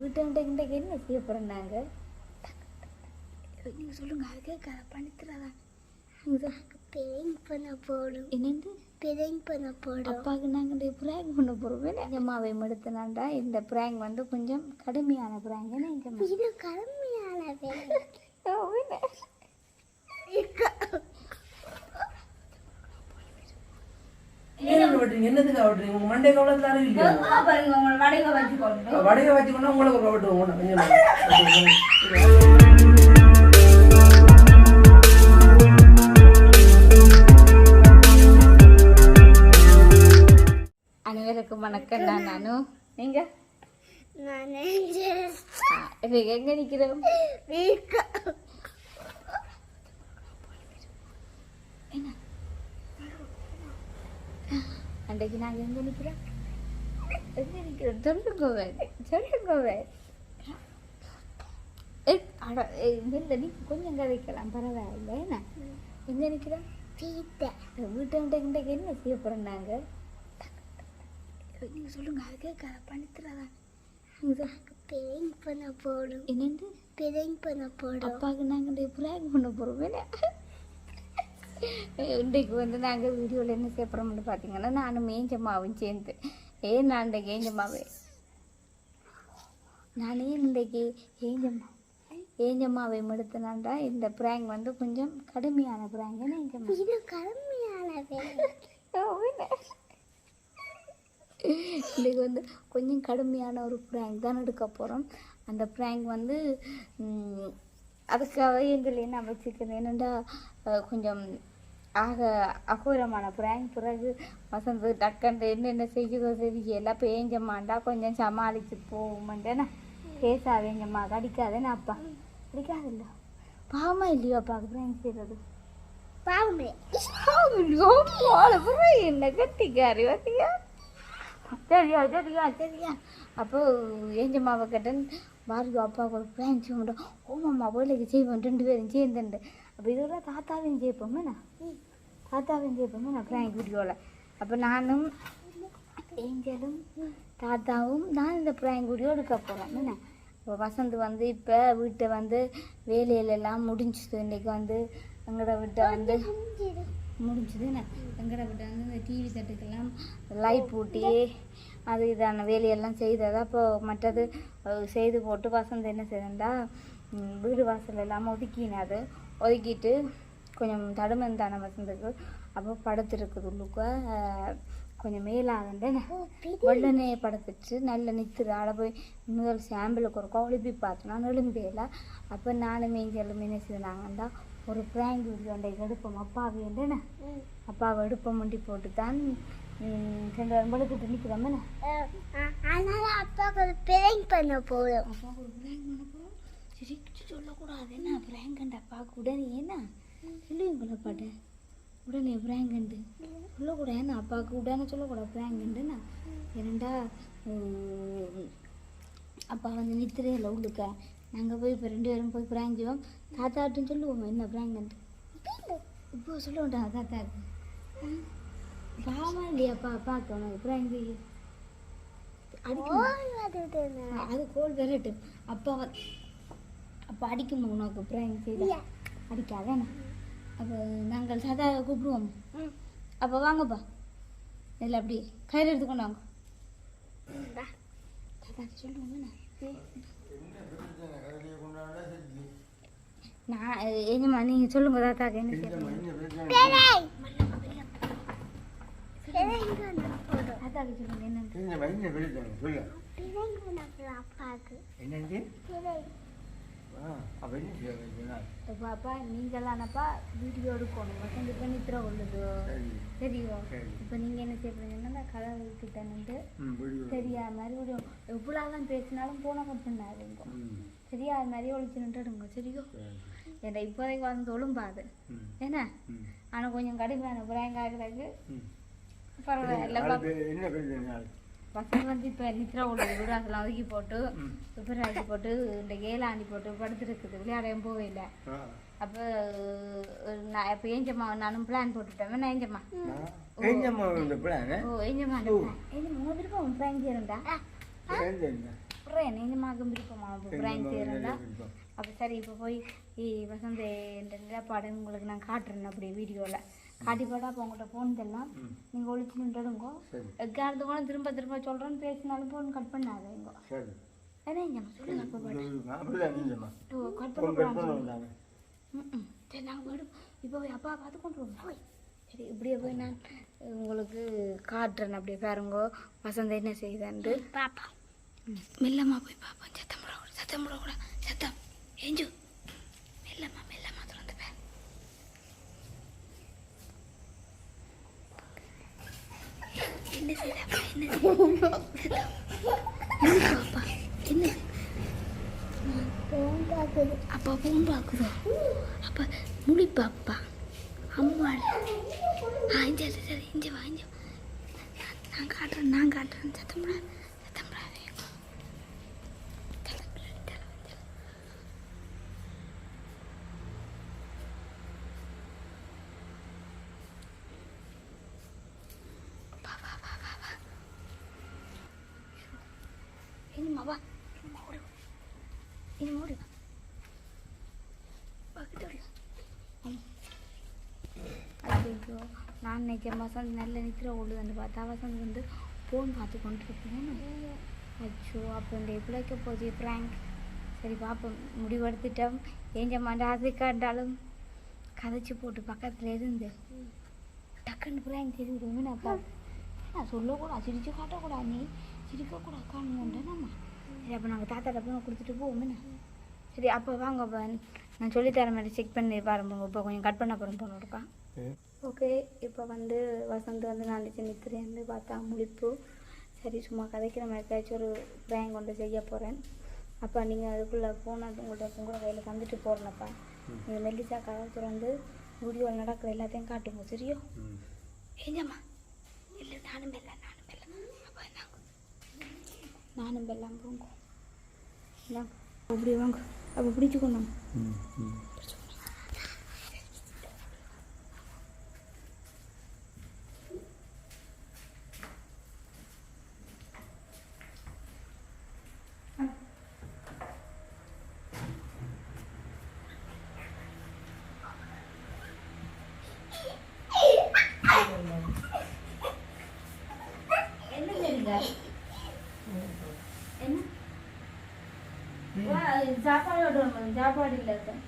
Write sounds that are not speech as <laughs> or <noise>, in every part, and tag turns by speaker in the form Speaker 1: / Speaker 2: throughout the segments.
Speaker 1: வீட்டு இன்றைக்கு என்ன செய்ய போகிறோம் நீங்கள் சொல்லுங்கள் அது கேட்காத பண்ணித்துறாதா
Speaker 2: பிரிங் பண்ண போடும்
Speaker 1: என்னண்டு
Speaker 2: பிரிங் பண்ண போடும்
Speaker 1: அப்பாவுக்கு நாங்கள் ப்ராங்க் பண்ண போகிறோம் எங்கள் அம்மாவை மடுத்தினாண்டா இந்த ப்ராங்க் வந்து கொஞ்சம் கடுமையான ப்ராங்க் ஏன்னா எங்கள்
Speaker 2: இது கடுமையான வேலை
Speaker 3: ஏன் வெட்டுறீங்க என்னதுக்கு வெட்டுறீங்க உங்க மண்டை கவலை தானே இல்லையா?
Speaker 1: பாருங்க உங்களை வடைக வச்சுக்கோங்க
Speaker 3: வடையை வச்சுக்கொண்டா உங்களுக்கு ஒரு வெட்டுவோம்
Speaker 1: அனைவருக்கும் வணக்கம். நான் நானு. நீங்க? எங்க நிக்கிறோம்? அன்றைக்கு நாங்க எங்க நிக்கிறோம்? எங்க நிக்கிறோம்? சொல்லுங்க வே, சொல்லுங்க வே. ஏய், அட, ஏய், இல்ல நீ கொஞ்சம் கதைக்கலாம் பரவாயில்ல. என்ன? எங்க நிக்கிறோம்?
Speaker 2: பீத்த
Speaker 1: வீட்டு இன்றைக்கு என்ன செய்ய போறோம் நாங்க? நீங்க சொல்லுங்க அது கேட்காத பண்ணித்துறாதா
Speaker 2: பிரிங் பண்ண போடும்
Speaker 1: என்னண்டு
Speaker 2: பிரிங் பண்ண போடும்
Speaker 1: அப்பாவுக்கு நாங்கள் ப்ராங்க் பண்ண போகிறோம் இன்றைக்கு வந்து நாங்கள் வீடியோவில் என்ன செய்ய போகிறோம்னு பார்த்தீங்கன்னா நானும் ஏஞ்சம்மாவும் சேர்ந்து. ஏன் நான் இன்றைக்கு ஏஞ்சம்மாவே? நான் இன்றைக்கு ஏஞ்சம்மா ஏஞ்சம்மாவை எடுத்தனாண்டா இந்த ப்ராங்க் வந்து கொஞ்சம் கடுமையான ப்ராங்க் ஏன்னா ஏஞ்சம்மா.
Speaker 2: இது கடுமையான
Speaker 1: இன்றைக்கு வந்து கொஞ்சம் கடுமையான ஒரு ப்ராங்க் தான் எடுக்க போகிறோம் அந்த ப்ராங்க் வந்து அதுக்காக எங்களை என்ன வச்சுக்கிறது என்னென்னா கொஞ்சம் ஆக அகோரமான ப்ராங்க் பிறகு வசந்த் டக்குன்னு என்னென்ன செய்யுதோ தெரியல பேஞ்சம்மாண்டா கொஞ்சம் சமாளிச்சு போவோம்ண்டேண்ணா பேசாதேங்கம்மா கடிக்காதேண்ணா அப்பா. கடிக்காதில்ல? பாவமா இல்லையோ அப்பாவுக்கு ப்ராங்க் செய்கிறது என்ன கட்டிக்காரி பார்த்தியா சரியா சரியா சரியா. அப்போ ஏஞ்சம்மாவை கேட்டேன் பாரதி அப்பாவுக்கு ஒரு பிளான் செய்ய ஓமாம்மா வேலைக்கு செய்வோம் ரெண்டு பேரும் சேர்ந்துண்டு. அப்போ இதெல்லாம் தாத்தாவையும் செய்ப்போமே நான் தாத்தாவையும் செய்ப்போமே நான் பிராங்க் வீடியோவில் அப்போ நானும் ஏஞ்சலும் தாத்தாவும் நான் இந்த பிராங்க் வீடியோ எடுக்க போகிறேன் என்ன? இப்போ வசந்த் வந்து இப்போ வீட்டை வந்து வேலையிலெல்லாம் முடிஞ்சுது. இன்றைக்கி வந்து எங்களோட வீட்டை வந்து முடிஞ்சுது. என்ன? எங்கட விட்ட வந்து இந்த டிவி செட்டுக்கெல்லாம் லைட் பூட்டி அது இதான வேலையெல்லாம் செய்ததா அப்போ மற்றது செய்து போட்டு வசந்த் என்ன செய்தா வீடு வாசல் எல்லாம் ஒதுக்கினாது ஒதுக்கிட்டு கொஞ்சம் தடுமந்தான வசந்துக்கு அப்போ படுத்துருக்குது உள்ளுக்க. அஹ், கொஞ்சம் மேலாகண்டு வெள்ளனே படுத்துட்டு நல்ல நித்துரு ஆட போய் முதல் சாம்பிளுக்கு ஒரு கொழுப்பி பார்த்தோன்னா நெலும்பேல அப்போ நானும் மேஞ்சலும் என்ன செய்தாங்கன்னா ஒரு ப்ராங்க் வீடியோ அன்றைக்கு எடுப்போம். அப்பாவை என்ன? அப்பாவை எடுப்போம். முண்டி போட்டு தான் ரெண்டு வரும்பளுக்கிட்ட நிற்கிறோம் என்ன?
Speaker 2: அதனால அப்பாவுக்கு ஒரு பிரிங் பண்ண போடும்
Speaker 1: அப்பாவுக்கு ஒரு ப்ராங்க் பண்ண போகிறோம் சரி சொல்லக்கூடாது. என்ன? ப்ராங்கண்ட் அப்பாவுக்கு உடனே என்ன? சொல்லுவீங்களா பாட்டு. உடனே ப்ராங்கண்டு. சொல்லக்கூடாது என்ன அப்பாவுக்கு உடனே சொல்லக்கூடாது. ப்ராங்கண்டுண்ணா ஏனண்டா அப்பா வந்து நித்திரையில் உள்ளுக்க நாங்கள் போய் இப்போ ரெண்டு பேரும் போய் ப்ராங்க் செய்வோம் தாத்தாட்டும் சொல்லுவோம் என்ன ப்ராங்கன்ட்டு இப்போ சொல்ல மாட்டாங்க தாத்தாக்கு பாவமா இல்லையாப்பா அப்பாவுக்கு உனக்கு ப்ராங்க். செய்ய அடிக்கும் அது கோல் விரட்டு அப்பா அப்போ அடிக்குமா உனக்கு ப்ராங்க்? செய்தா அடிக்காதானே அப்போ நாங்கள் சாதா கூப்பிடுவோம். அப்போ வாங்கப்பா. இதில் அப்படி கயிறு எடுத்துக்கொண்டு வாங்க. நான் என்னம்மா நீங்கள் சொல்லுங்க தாத்தாக்கு என்ன தாத்தாக்கு சொல்லுங்க என்னன்னு.
Speaker 2: பிரிங்
Speaker 3: என்னது
Speaker 2: பிரிங்
Speaker 3: அப்ப
Speaker 1: அப்பா நீங்களானப்பா வீடியோ எடுக்கணும். வசந்த் இப்போ நித்திர கொள்ளுது தெரியும். இப்போ நீங்கள் என்ன செய்யப்படுங்கன்னா கடவுள் கிட்ட நின்று தெரியாத மாதிரி ஒரு எவ்வளோதான் பேசினாலும் போன பண்ணாதுங்க. தெரியாத மாதிரி ஒழிச்சு நின்றுடுங்க சரியோ? ஏன்னா இப்போதைக்கு வந்து ஒழும்பாது என்ன? ஆனால் கொஞ்சம் கடுமையான பிராங்க் ஆகுறதுக்கு பரவாயில்ல
Speaker 3: என்ன
Speaker 1: பசங்க வந்து இப்போ நித்ரா உள்ளது கூட அதெல்லாம் ஒதுக்கி போட்டு சுப்பராக்கி போட்டு இந்த ஏலாண்டி போட்டு படுத்துருக்குது. விளையாடையும் போகல. அப்போ நான் இப்போ ஏஞ்சம்மா நானும் பிளான் போட்டுட்டேன் நான் ஏஞ்சம்மா?
Speaker 3: பிளான்
Speaker 1: ஓ ஏஞ்சம்மா ஏஞ்சம்மா முதல்ல உன் பிளான் அப்புறம் நீங்கமாக்கும் விருப்பமா? பிராங்க் செய்கிறதா அப்போ சரி இப்போ போய் வசந்த இந்த நிலப்பாடு உங்களுக்கு நான் காட்டுறேன் அப்படி வீடியோவில் காட்டி போட்டா அப்போ உங்கள்கிட்ட ஃபோன் தரலாம் நீங்கள் ஒழிச்சு நின்றுடுங்கோ எக்காரத்து கூட திரும்ப திரும்ப சொல்கிறேன்னு பேசினாலும் ஃபோன் கட் பண்ணாதீங்க
Speaker 4: சரி.
Speaker 1: ஏன்னா இங்கே சொல்லுங்க அப்போ பாட்டு கட் பண்ண ம்ம். சரி நாங்கள் போய்டும் இப்போ அப்பா பார்த்து கொண்டு வருவோம் சரி இப்படியே போய் நான் உங்களுக்கு காட்டுறேன் அப்படியே பாருங்கோ. வசந்த என்ன செய்யுதான்ட்டு பாப்பா. மெல்லம்மா போய் பாப்போம் சத்தம் போடக்கூடாது சத்தம் போடக்கூடாது சத்தம். ஏஞ்சு. மெல்லம்மா மெல்லம்மா திறந்து பாரு என்ன என்ன செய்தா? பாப்பா என்ன
Speaker 2: போன் பார்க்குது
Speaker 1: அப்பா பூம் பார்க்குதோ அப்போ அம்மாள் ஆ சரி சரி இஞ்ச வா இஞ்ச நான் காட்டுறேன் நான் காட்டுறேன் சத்தம்டா சத்தம்டா வேகம் தலைவலி, தலைவலி. வா வா வா வா வா என்னம்மா வா. என்னம்மா ஓடி. வா இனி மூடி வா பக்கத்து ஓடி. ஐயோ. நான் நினைக்கிறேன் வசந்த் நல்ல நித்திர ஓடுதுன்னு பார்த்தா வசந்த் வந்து ஃபோன் பார்த்து கொண்டு இருக்கேன் அச்சோ அப்போ இந்த பிழைக்க போகுது ப்ராங்க் சரி பார்ப்போம் முடிவெடுத்துட்டோம். ஏஞ்சம்மாண்ட ஆசை காண்டாலும் கதைச்சி போட்டு பக்கத்தில் இருந்து டக்குன்னு ப்ராங்க் செய்து விடுவேன் அப்பா நான் சொல்லக்கூடாது சிரிச்சு காட்டக்கூடாது நீ சிரிக்கக்கூடாது காணுங்கண்டா நம்ம சரி அப்போ நாங்கள் தாத்தாட்ட போய் கொடுத்துட்டு போவோம் சரி அப்போ வாங்க அப்போ நான் சொல்லித்தர மாதிரி செக் பண்ணி பாருங்க இப்போ கொஞ்சம் கட் பண்ண போகிறோம் போனோடுக்கா ஓகே இப்போ வந்து வசந்த் வந்து நான் நித்திரை வந்து பார்த்தா முழிப்பு. சரி சும்மா கதைக்கிற மாதிரி ஏதாச்சும் ஒரு ப்ராங்க் கொண்டு செய்ய போகிறேன் அப்போ நீங்கள் அதுக்குள்ளே போனது உங்கள்கிட்ட உங்களோட கையில் தந்துட்டு போகிறேன்ப்பா நீங்கள் மெல்லிசா கதை திறந்து வீடியோவில் நடக்கிற எல்லாத்தையும் காட்டுங்க சரியா? ஏஞ்சம்மா இல்லை நானும் பெல்ல நானும் பெல்ல. அப்போ நானும் பெல்லாம் போங்க. அப்படி வாங்க. அப்போ பிடிச்சிக்கணும் சாப்பாடு ஓட்டுவோம் சாப்பாடு இல்லை சார்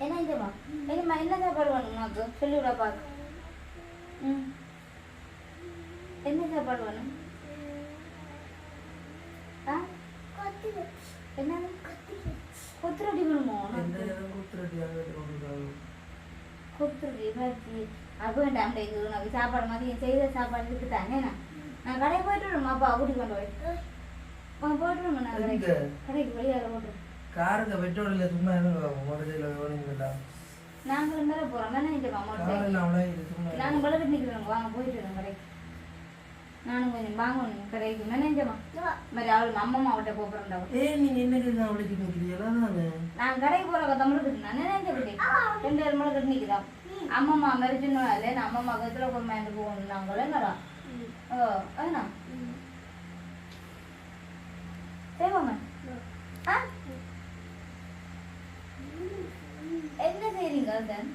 Speaker 1: என்ன இதுமா என்னம்மா என்ன சாப்பாடு வேணும் உனக்கு? சொல்லி விட பார்க்க ம். என்ன சாப்பாடு வேணும்? ஆ?
Speaker 2: கொத்துது
Speaker 1: என்னது
Speaker 2: கொத்துது
Speaker 1: கொத்து ரொட்டி வேணுமோ
Speaker 3: கூத்துரட்டி
Speaker 1: பஜ்ஜி அது வேண்டாம் உனக்கு சாப்பாடு மதியம் செய்த சாப்பாடு இருக்கு தானே. நான் கடையை போயிட்டு விடுமா அப்பா கூட்டி கொண்டு போய்.
Speaker 3: காருங்க பெட்ரோல் சும்மா மோட்டர் ஓடுங்களா
Speaker 1: நாங்கள் இருந்தாலும் போகிறோம் தானே இந்த மாமா
Speaker 3: கார் எல்லாம் அவ்வளோ இது சும்மா
Speaker 1: நானும் பலகட்டு நிற்கிறோம் வாங்க போயிட்டு இருக்கோம் கடைக்கு. நானும் கொஞ்சம் வாங்கணும் கடைக்கு. மேனேஜமா மாதிரி அவள் அம்மம்மா அவட்ட போகிறோம்டா
Speaker 3: ஏய் நீங்க என்ன கேட்க விളിச்சு நிற்கிறீங்களா நானு
Speaker 1: கடைக்கு போகிற தமிழுக்கு நான் நினைஞ்சபடி ரெண்டு பேர் மலை கட்டி நிற்கிறா அம்மம்மா மாதிரி சின்ன இல்லை நான் அம்மம்மா கத்துல கொண்டு போகணும் நாங்களே என்னடா ஓ அதுனா செய்வாங்க ஆ என்ன செய்றீங்க அதுதான்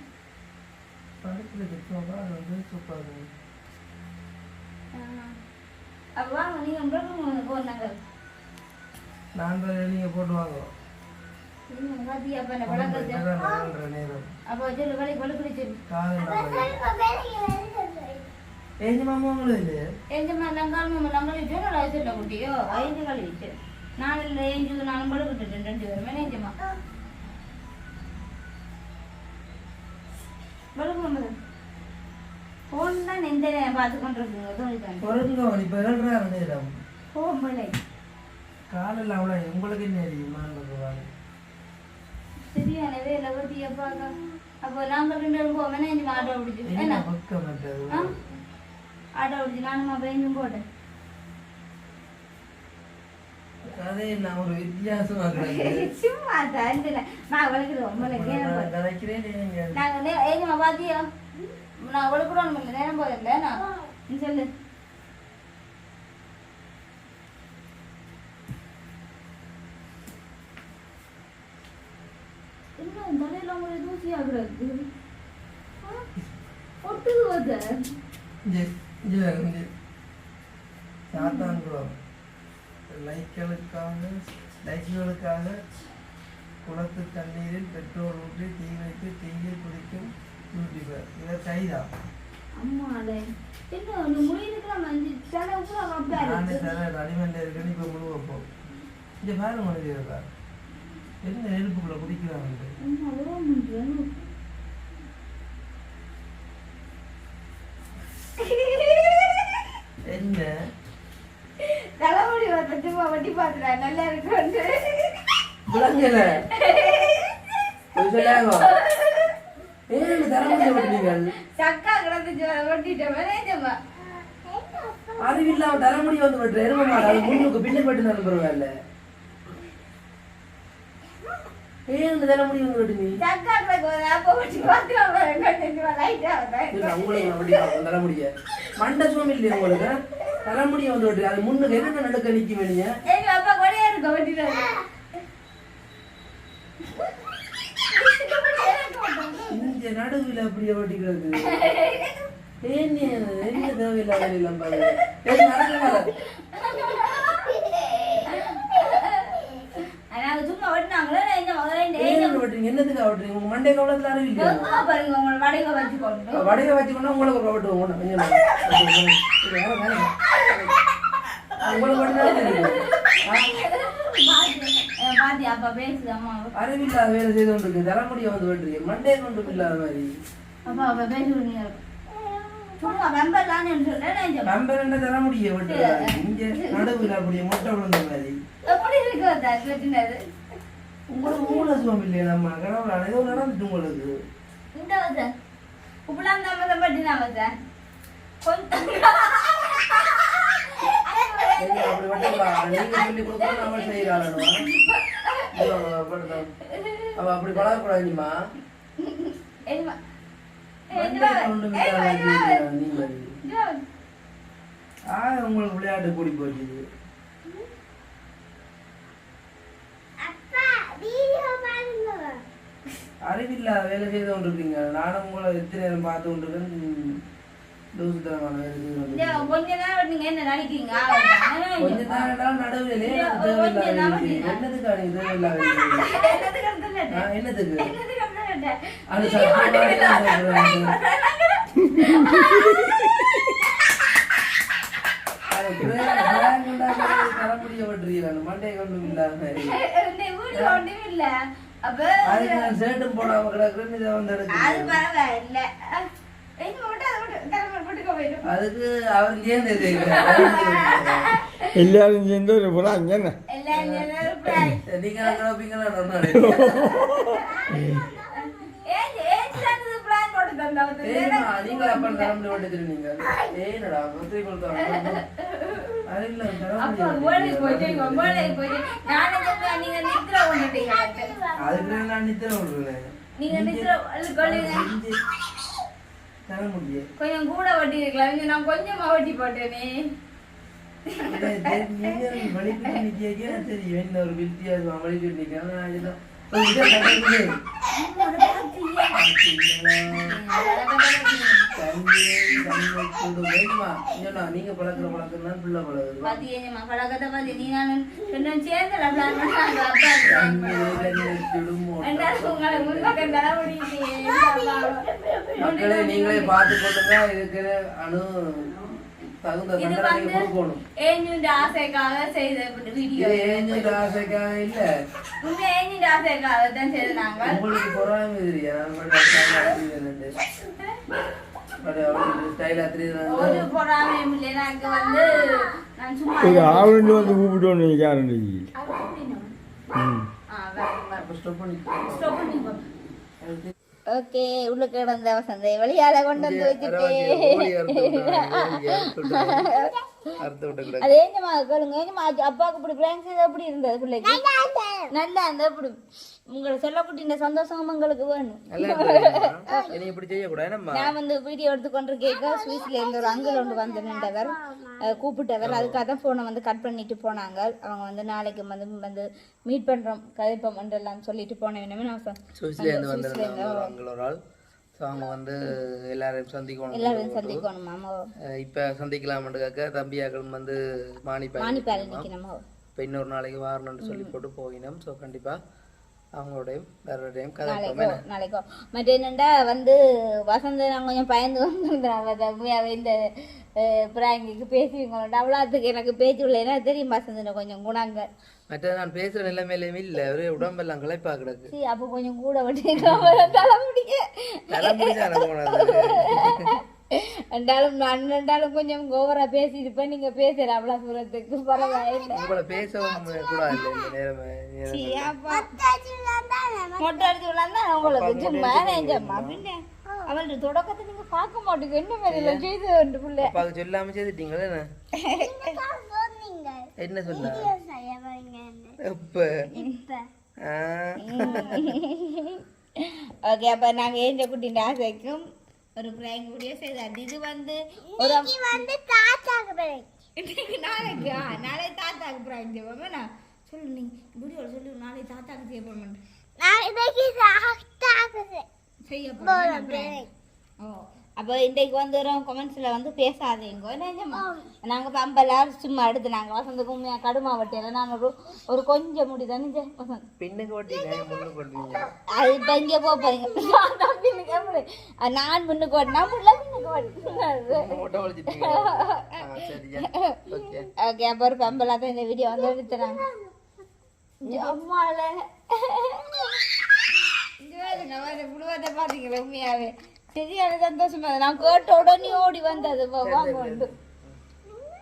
Speaker 3: படத்துல கிட்டோம்னா அது வந்து சூப்பர்
Speaker 1: அப்போ வாங்க நீங்கள் உங்களுக்கு போனாங்க
Speaker 3: நான் தான் நீங்க. போட்டு வாங்க.
Speaker 1: பாத்தி ஃபோன் தான் எந்த நேரம் பார்த்து
Speaker 3: இப்போ நேரம்
Speaker 1: ஃபோன்
Speaker 3: காலையில் அவ்வளோ உங்களுக்கு என்ன தெரியுமா
Speaker 1: சரியான வேலை பற்றிய பார்க்க. அப்போ நாங்கள் ரெண்டு பேரும் போவோம். நெஞ்சு ஆட்டோ பிடிச்சி? ஆட்டோ பிடிச்சி நானும் அப்போ போட்டேன். <laughs> சும்மா தந்துல நான் வளர்க்குறேன் உங்களுக்கு நாங்கள்
Speaker 3: ஏங்க பாத்தியம் லைக்களுக்காக லைக்களுக்காக குளத்து தண்ணீரில் பெட்ரோல் ஊற்றி தீ வைத்து தீயில் குடிக்கும் யூடியூபர். இவர் கைதா?
Speaker 1: என்ன நீ முடியிருக்கலாம் வந்து தலை கூட அப்படியா
Speaker 3: நானே
Speaker 1: இருக்கு
Speaker 3: தர அடிமண்ட இருக்குன்னு இப்போ முழு வைப்போம் இங்கே பாரு மனித இருக்கா என்ன நெருப்புக்குள்ள குடிக்கிறாங்க
Speaker 1: என்ன அவ்வளோ முடியும்
Speaker 3: என்ன
Speaker 1: தலைமுடி வந்து சும்மா வட்டி பார்த்துறேன் நல்லா இருக்கு
Speaker 3: விளங்கல சொல்லாங்க. ஏன் தரமுடிய விட்டீங்கள்
Speaker 1: சக்கா ஒட்டிட்டேன்
Speaker 3: அறிவில்லாம தலைமுடி வந்து விட்டு எரும மாடு. அது முன்னுக்கு பின்னுக்கு பட்டு தலைமுடி வந்து விட்டு நீ
Speaker 1: சக்கா
Speaker 3: தலைமுடிய மண்டை சுவம் இல்லையா உங்களுக்கு? தலைமுடிய வந்து விட்டு அது முன்னுக்கு என்னென்ன நடுக்க நிக்க வேண்டிய
Speaker 1: எங்க அப்பா கொடையா இருக்க வட்டிட்டாங்க
Speaker 3: இந்த நடுவில் அப்படியே ஓட்டி கிடக்கு ஏன் நீ என்ன தேவையில்லாத வேலையெல்லாம் பாரு ஏன் ஓட்டுறீங்க உங்க மண்டை கவலத்துல
Speaker 1: உங்களை வடைக வச்சுக்கொண்டு
Speaker 3: வடையை வச்சுக்கொண்டா உங்களுக்கு ஒரு ஓட்டு ஒன்று கொஞ்சம் உங்களுக்கு தெரியும்
Speaker 1: பாத்தி அப்பா பேசுது அம்மா.
Speaker 3: அறிவில்லாத வேலை செய்து கொண்டு இருக்கு தலைமுடியை வந்து வெட்டுறீங்க மண்டையை கொண்டு இல்லாத மாதிரி.
Speaker 1: அப்பா அப்பா பேசுறீங்க சும்மா சொல்றேன்
Speaker 3: என்ன தலைமுடியை வெட்டுறாங்க இங்க நடுவில் அப்படியே மொட்டை விழுந்த மாதிரி.
Speaker 1: எப்படி இருக்கு அந்த வெட்டினது.
Speaker 3: உங்களுக்கு மூல இல்லையா நம்ம கடவுள் ஏதோ நடந்துட்டு உங்களுக்கு.
Speaker 1: இந்த வச்ச உப்புலாம் தான் தான் பட்டினா வச்ச கொஞ்சம்.
Speaker 3: அப்படி நீங்க சொல்லி செய்யறாளா அவ அப்படி பழகக்கூடாதுமா உங்களுக்கு விளையாட்டு கூடி போச்சு.
Speaker 2: அப்பா வீடியோ பாருங்க.
Speaker 3: அறிவில்லாத வேலை செய்து கொண்டிருக்கீங்க. நானும் உங்களை எத்தனை நேரம் பார்த்து கொண்டிருக்கேன் லூசுத்தனமான வேலை
Speaker 1: கொஞ்ச நேரம் நீங்க என்ன நினைக்கிறீங்க
Speaker 3: கொஞ்ச நேரம் நடுவில்
Speaker 1: என்னதுக்கு எடுத்துட்டேன்
Speaker 3: ஆ,
Speaker 1: என்னதுக்கு
Speaker 3: அது மண்டையை கொண்டு
Speaker 1: இல்ல அப்ப
Speaker 3: சேட்டும் போடாம இதை வந்து
Speaker 1: அது பரவாயில்ல தலைமை போட்டுக்க போயிடும் <laughs>
Speaker 3: அதுக்கு அவர் சேர்ந்து
Speaker 4: எல்லாரும் சேர்ந்து ஒரு புறம் அங்கே என்ன
Speaker 1: எல்லாம் எல்லாரும் பிராய்.
Speaker 3: நீங்க கிளப்பிங்களா
Speaker 1: ஏன் ஏன் சேர்ந்து பிராய் போட்டு தந்தவங்க?
Speaker 3: ஏய்மா நீங்க அப்ப தலைமுடி வெட்டுறீங்க ஏனடா ஒத்திரி கொடுத்தாங்க அது இல்ல
Speaker 1: அப்பா
Speaker 3: தலைமுடி
Speaker 1: ஓலைக்கு போயிட்டு இவன் ஓலைக்கு போயிட்டு நானே சொல்றேன், நீங்க நித்திர கொண்டுட்டீங்க
Speaker 3: அதுக்கு நான் நித்திர விடுறேன்
Speaker 1: நீங்க நித்திர கொள்ளுங்க
Speaker 3: தலைமுடியே
Speaker 1: கொஞ்சம் கூட வட்டி இருக்கலாம் இங்க நான் கொஞ்சமா வட்டி போட்டேனே.
Speaker 3: தெரியும். என்ன ஒரு வித்தியாசம் வலிக்கிட்டு நிக்கிறேன் நீங்க பழக்கிற பழக்கம் தான் பிள்ளை பழகுது
Speaker 1: நீ சேர்ந்து
Speaker 3: நீங்களே பார்த்து கொள்ளுங்க இருக்கிற அணு
Speaker 1: இது வந்து ஏஞ்சுண்ட ஆசைக்காக செய்த வீடியோ
Speaker 3: இது ஏஞ்சல் ஆசைக்காக இல்ல
Speaker 1: உண்மை ஏஞ்சுண்ட ஆசைக்காக தான் செய்த நாங்கள்
Speaker 3: உங்களுக்கு பொறாமை ஸ்டைல்
Speaker 1: ஒரு பொறாமையும் இல்லை எனக்கு வந்து நான் சும்மா
Speaker 4: ஒரு ஆளுண்டு வந்து கூப்பிட்டோன்னு யாருண்டு
Speaker 1: அது அப்படின்னா?
Speaker 4: ம்
Speaker 1: ஆ, வேற.
Speaker 3: ஸ்டாப் பண்ணி
Speaker 1: Stop பண்ணிக்கோ. ஓகே உள்ள கிடந்த வசந்தை வெளியால கொண்டு வந்து வச்சுட்டு. <laughs> அது ஏஞ்சமா கேளுங்க ஏஞ்சமா அப்பாவுக்கு இப்படி செய்து எப்படி இருந்தது பிள்ளைக்கு. நல்லா அந்த இப்படி உங்களுக்கு இந்த சந்தோஷம் உங்களுக்கு வேணும். நான் வந்து வீடியோ எடுத்து கொண்டு கேட்க சுவிஸ்ல இருந்து ஒரு அங்கிள் ஒன்று வந்து நின்றவர். கூப்பிட்டவர். அதுக்காக தான் ஃபோனை வந்து கட் பண்ணிட்டு போனாங்க. அவங்க வந்து நாளைக்கு வந்து வந்து மீட் பண்றோம் கதைப்போம் எல்லாம் சொல்லிட்டு போன வேணுமே நான் சொ-
Speaker 3: சுவிஸ்லேருந்து வந்திருந்தாங்க ஸோ அவங்க வந்து எல்லாரையும் சந்திக்கணும்
Speaker 1: எல்லாரும் சந்திக்கணும்? மாமா
Speaker 3: அஹ் இப்ப சந்திக்கலாம்ன்றதுக்காக தம்பியாக்கள் வந்து மாணிப்பாய் இப்போ இன்னொரு நாளைக்கு வாரணும்னு சொல்லி போட்டு போயினோம். ஸோ கண்டிப்பா அவங்களோடையும் வேற டைம் கதை
Speaker 1: நாளைக்கோ நாளைக்கோ. மற்ற என்னண்டா வந்து வசந்த நான் கொஞ்சம் பயந்து வந்திருந்தேன். இந்த பிராங்கிக்கு பேசுவீங்களா அவ்வளோத்துக்கு எனக்கு பேச்சு இல்லைன்னா தெரியும் வசந்தனை கொஞ்சம் குணாங்க.
Speaker 3: மற்ற நான் பேசுற நிலைமையிலுமே இல்லை. ஒரே உடம்பெல்லாம் களைப்பா கிடக்கு.
Speaker 1: அப்போ கொஞ்சம் கூட விட்டு <laughs> தலை முடிக்க <laughs> ரெண்டாலும் நான் ரெண்டாலும் கொஞ்சம் ஓவரா பேசியிருப்பேன் நீங்க பேசல அவ்வளோ தூரத்துக்கு. பரவாயில்லை.
Speaker 3: உங்களை பேசவும் கூட இல்லை இந்த நேரம். நேரம்.
Speaker 1: சரி, அப்பா. மொட்டை அடிச்சு உங்களுக்கு சும்மா நெஞ்சம்மா பின்ன அவள்கிட்ட தொடக்கத்தை நீங்க பார்க்க மாட்டீங்க. என்ன மாதிரி செய்து உண்டு பிள்ளை.
Speaker 3: அப்பாவுக்கு சொல்லாம செய்துட்டீங்களே என்ன? சொன்னா?
Speaker 2: இப்ப.
Speaker 1: ஓகே <laughs> அப்ப நாங்க ஏஞ்ச குட்டின் ஆசைக்கும் ஒரு பிராங்க் வீடியோ செய்தாச்சு இது வந்து ஒரு
Speaker 2: வந்து தாத்தாக்கு பிறகு
Speaker 1: இன்னைக்கு நாளைக்கு? ஆ, நாளை தாத்தாக்கு பிராங்க் செய்வோம். நான் சொல்லு நீ வீடியோ சொல்லு. நாளை தாத்தாக்கு செய்ய போறோம்.
Speaker 2: நாளைக்கு தாத்தாக்கு
Speaker 1: செய்ய
Speaker 2: போறோம்.
Speaker 1: ஓ. அப்போ இன்றைக்கு வந்து வரும் கமெண்ட்ஸில் வந்து பேசாதீங்க. நிஜமா? நாங்கள் பம்பெல்லாம் சும்மா எடுத்து நாங்கள் வசந்துக்கு உண்மையாக கடுமா வட்டியில் நான் ஒரு ஒரு கொஞ்சம் முடி தானே வசந்த்? அது இப்போ இங்கே போகிறீங்க நான் பின்னுக்கு முன்னுக்கு ஓட்டினா முள்ள பின்னுக்கு
Speaker 3: ஓகே
Speaker 1: அப்போ ஒரு பம்பெல்லாம் தான் இந்த வீடியோ வந்து எடுத்துறாங்க. பாருங்க புழுவத்தை பார்த்தீங்களா உண்மையாவே. சரியான சந்தோஷமா. நான் கேட்ட உடனே ஓடி வந்தது.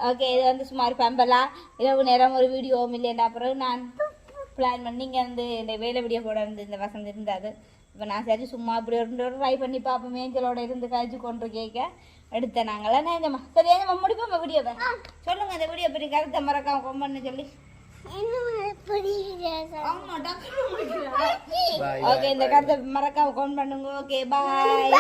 Speaker 1: ஓகே இது வந்து சுமார் பம்பலா. இரவு நேரம் ஒரு வீடியோ இல்லைன்னா அப்புறம் நான் பிளான் பண்ணி இங்கே வந்து இந்த வேலை வீடியோ போட இருந்து இந்த வசந்த் இருந்தாது இப்போ நான் சரி சும்மா அப்படி ஒரு ட்ரை பண்ணி பார்ப்போம் மேஞ்சலோட இருந்து காய்ச்சி கொண்டு கேட்க. எடுத்தேன் நாங்களாம் நேஞ்சம்மா சரி ஏஞ்சம்மா முடிப்போம் வீடியோவை? சொல்லுங்க இந்த வீடியோ பற்றி கருத்தை மறக்காம கொம்பன்னு சொல்லி. ஓகே இந்த கருத்தை மறக்காம கொண்டு பண்ணுங்க. Okay
Speaker 2: bye